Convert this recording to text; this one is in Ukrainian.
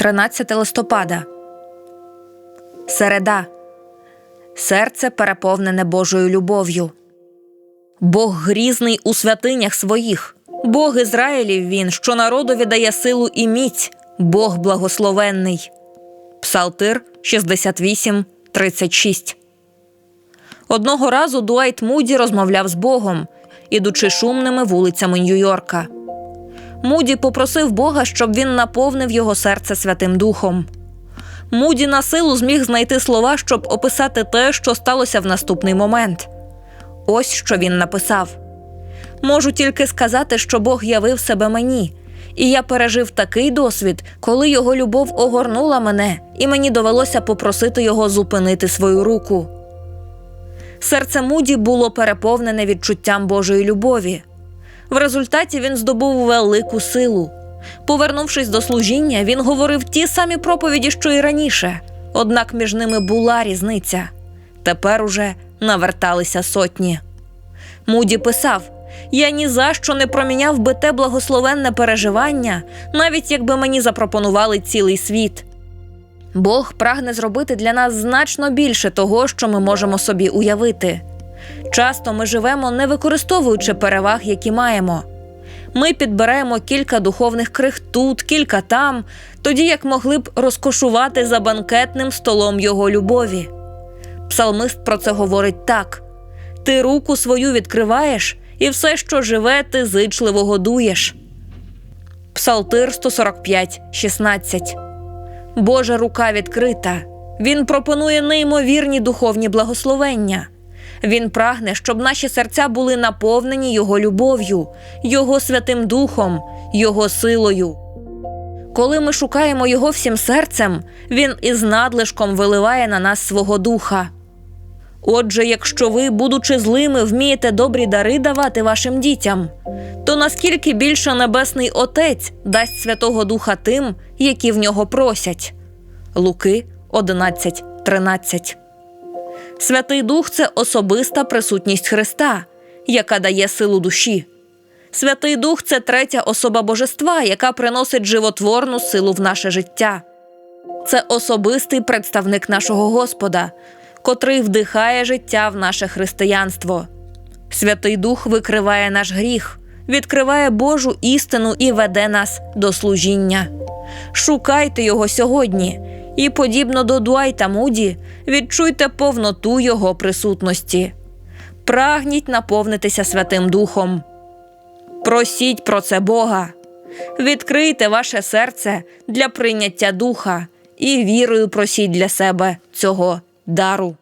13 листопада. Середа. Серце переповнене Божою любов'ю. Бог грізний у святинях своїх. Бог Ізраїлів він, що народові дає силу і міць, Бог благословенний. Псалтир 68, 36. Одного разу Дуайт Муді розмовляв з Богом, ідучи шумними вулицями Нью-Йорка. Муді попросив Бога, щоб він наповнив його серце Святим Духом. Муді на силу зміг знайти слова, щоб описати те, що сталося в наступний момент. Ось що він написав: Можу тільки сказати, що Бог явив себе мені, і я пережив такий досвід, коли його любов огорнула мене, і мені довелося попросити його зупинити свою руку. Серце Муді було переповнене відчуттям Божої любові. В результаті він здобув велику силу. Повернувшись до служіння, він говорив ті самі проповіді, що й раніше. Однак між ними була різниця. Тепер уже наверталися сотні. Муді писав: Я ні за що не проміняв би те благословенне переживання, навіть якби мені запропонували цілий світ. Бог прагне зробити для нас значно більше того, що ми можемо собі уявити. Часто ми живемо, не використовуючи переваг, які маємо. Ми підберемо кілька духовних крих тут, кілька там, тоді як могли б розкошувати за банкетним столом його любові. Псалмист про це говорить так: ти руку свою відкриваєш, і все, що живе, ти зичливо годуєш. Псалтир 145, 16 Божа рука відкрита. Він пропонує неймовірні духовні благословення. Він прагне, щоб наші серця були наповнені Його любов'ю, Його Святим Духом, Його силою. Коли ми шукаємо Його всім серцем, Він із надлишком виливає на нас свого духа. Отже, якщо ви, будучи злими, вмієте добрі дари давати вашим дітям, то наскільки більше Небесний Отець дасть Святого Духа тим, які в нього просять. Луки 11.13 Святий Дух це особиста присутність Христа, яка дає силу душі. Святий Дух це третя особа божества, яка приносить животворну силу в наше життя. Це особистий представник нашого Господа, котрий вдихає життя в наше християнство. Святий Дух викриває наш гріх, відкриває Божу істину і веде нас до служіння. Шукайте його сьогодні і, подібно до Дуайта Муді, відчуйте повноту Його присутності. Прагніть наповнитися Святим Духом. Просіть про це Бога. Відкрийте ваше серце для прийняття духа і вірою просіть для себе цього дару.